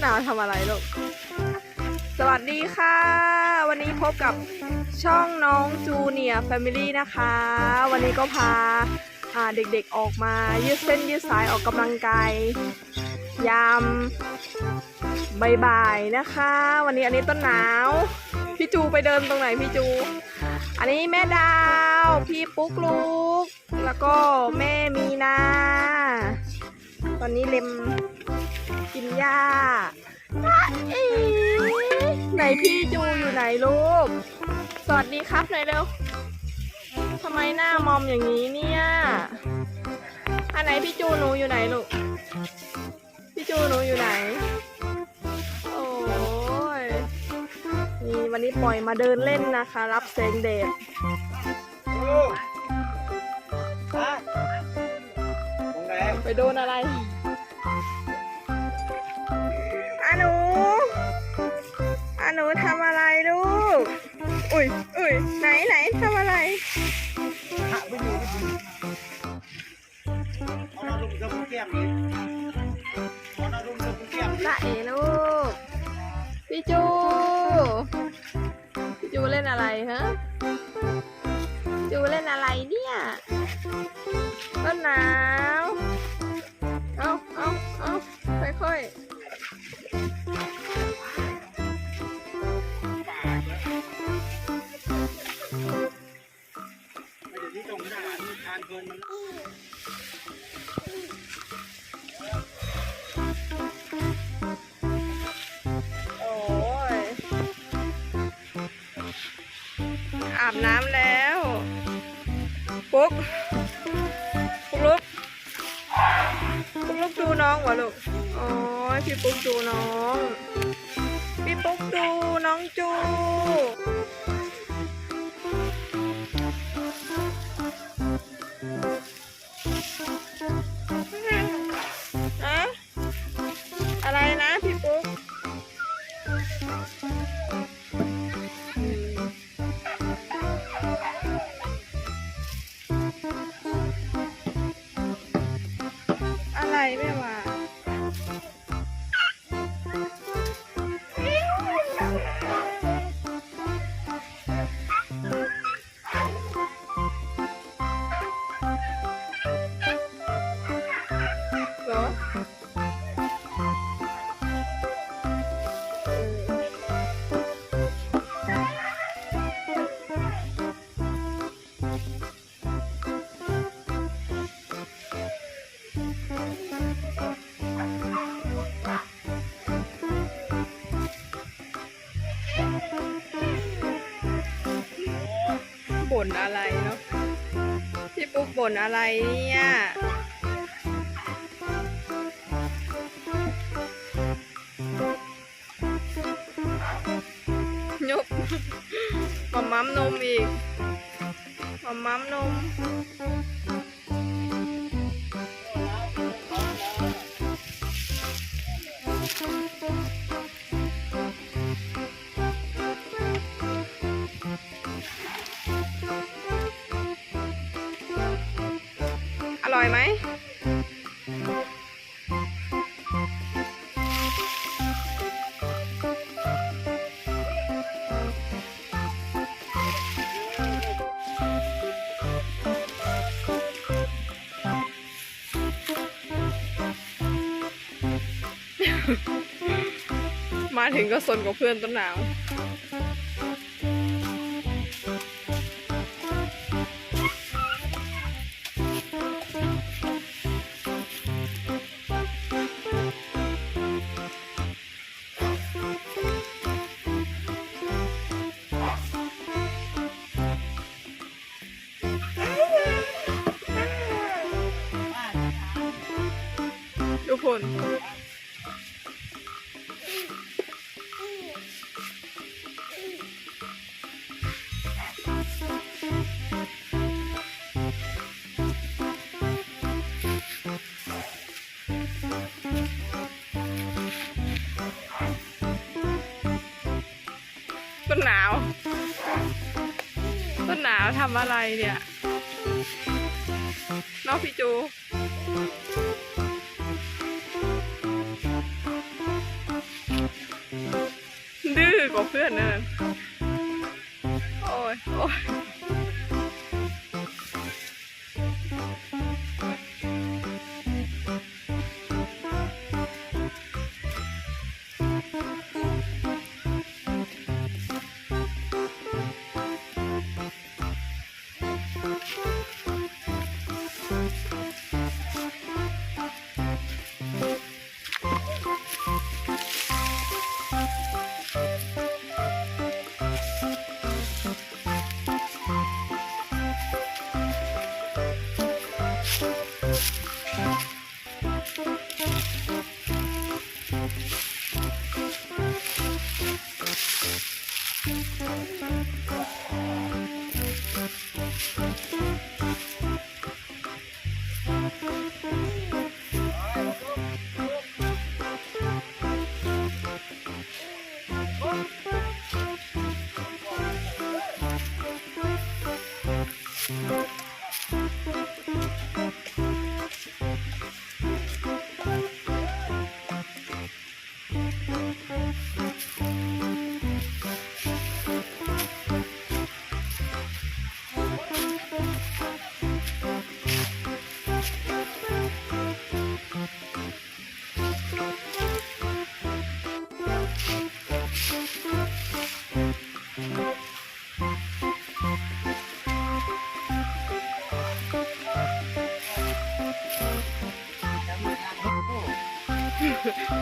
หนาวทำอะไรลูก สวัสดีค่ะ วันนี้พบกับช่องน้องจูเนียร์แฟมิลี่นะคะ วันนี้ก็พาาเด็กๆออกมายืดเส้นยืดสายออกกำลังกายยามบ่ายๆนะคะ วันนี้อันนี้ต้นหนาว พี่จูไปเดินตรงไหนพี่จู อันนี้แม่ดาว พี่ปุ๊กลุก แล้วก็แม่มีนา ตอนนี้เล็ม กินหญ้าอ๊ะเอ๋ไหนพี่จูอยู่ไหนลูก สวัสดีครับหน่อยเร็วทำไมหน้ามอมอย่างนี้เนี่ยอันไหนพี่จูหนูอยู่ไหนลูก พี่จูหนูอยู่ไหน โอ้ยนี่วันนี้ปล่อยมาเดินเล่นนะคะ รับแสงแดดโรงแรมไปโดนอะไร อุ้ยอุ้ยไหนไหนทำอะไรหะไม่อยู่ไม่อยู่เอาเราลุงเจ้าผู้แก้มนี่เอาเราลุงเจ้าผู้แก้มนี่ละเอลูก พี่จู พี่จูเล่นอะไรฮะ จูเล่นอะไรเนี่ยต้นหนาว เอาเอาเอาค่อยๆ อาบน้ำแล้วปุ๊กปุ๊กลุกปุ๊กลุกดูน้องวะลูกอ๋อพี่ปุ๊กดูน้อง พี่ปุ๊กดูน้องจู ไรไม่ บ่นอะไรเนาะพี่ปุ๊กบ่นอะไรเนี่ยยกมามัมนมอีกมามัมนม อร่อยไหมมาถึงก็สนกับเพื่อนต้นหนาว คนต้นหนาว ต้นหนาวทำอะไรเนี่ย น้องพี่จู กว่าเพื่อนนะโอ้ยโอ้ย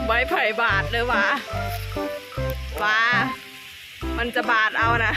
ใบไผ่บาดเลยวะว้ามันจะบาดเอานะ